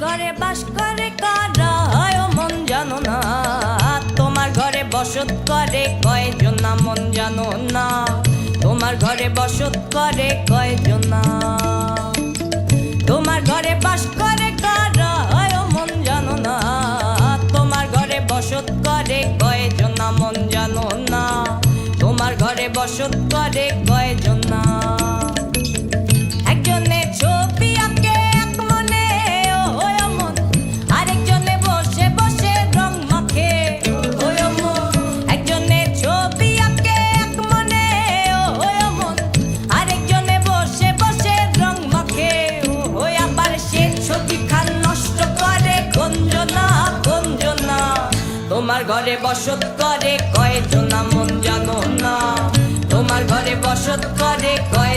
ঘরে বাস করে করা? হয় মন জানো না। তোমার ঘরে বসত করে কয়জন না? মন জানো না। তোমার ঘরে বসত করে কয়জন না? তোমার ঘরে বাস করে করা? হয় মন জানো না। তোমার ঘরে বসত করে কয়জন না? মন জানো না। তোমার ঘরে বসত করে কয়জন না? ঘরে বসত করে কয় মন জানো না। তোমার ঘরে বসত করে কয়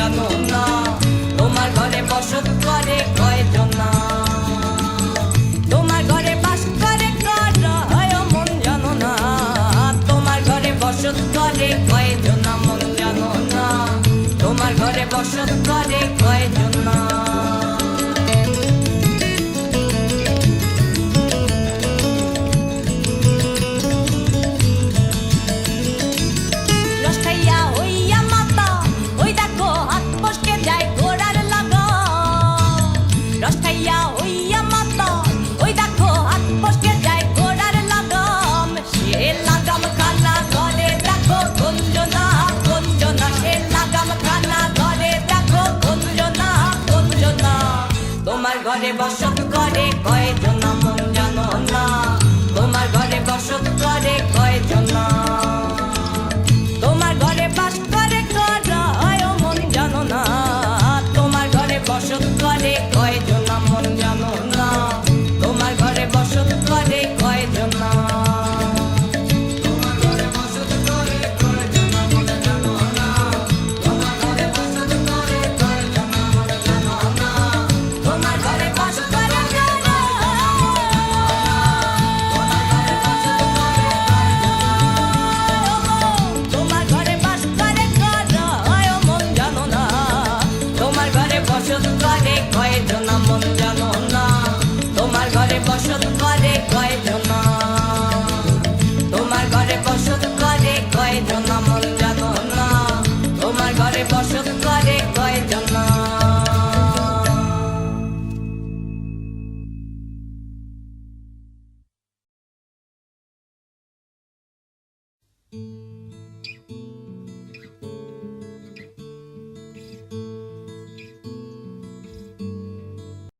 দর্শন করে কয়জন না ঘরে বসত করে কয়জন মন জানো না? তোমার ঘরে বসত করে কয়জন তোমার ঘরে বাস করে কয় মন জানো না? তোমার ঘরে বসত করে কয়জন